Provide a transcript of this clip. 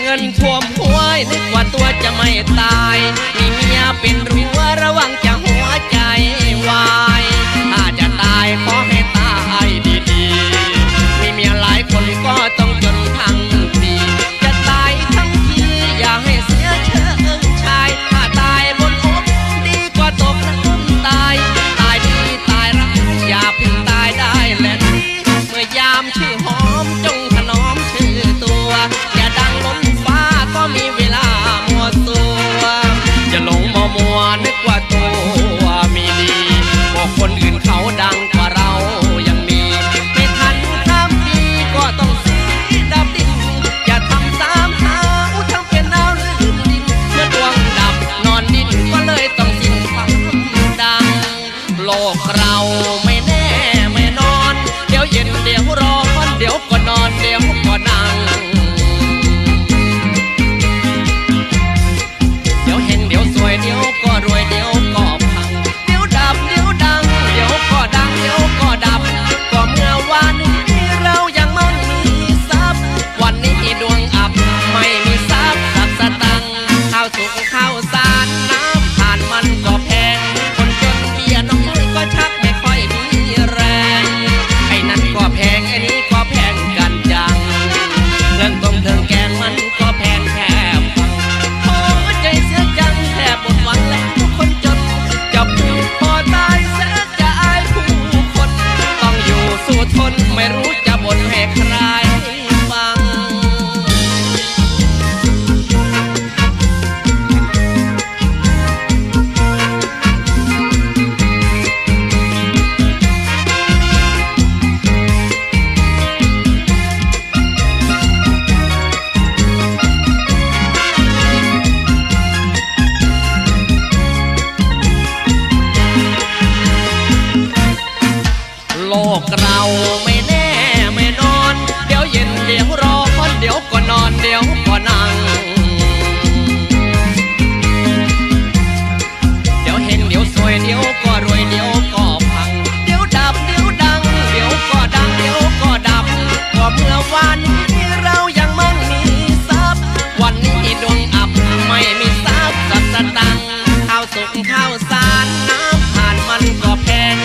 เงินท่วมหัวนึกว่าตัวจะไม่ตาย มีเมียเป็นรั้วระวังจะ กเรา กเราไม่แน่ไม่นอน เดี๋ยวเย็นเดี๋ยวร้อนเดี๋ยวก็นอนเดี๋ยวก็นั่ง เดี๋ยวเห็นเดี๋ยวสวยเดี๋ยวก็รวยเดี๋ยวก็พัง เดี๋ยวดับเดี๋ยวดัง เดี๋ยวก็ดังเดี๋ยวก็ดับก็เมื่อวันเรายังมั่งมีทรัพวันนี้ดวงอับไม่มีทรัพย์สักตังข้าวสุกข้าวสารน้ำผ่านมันก็แพง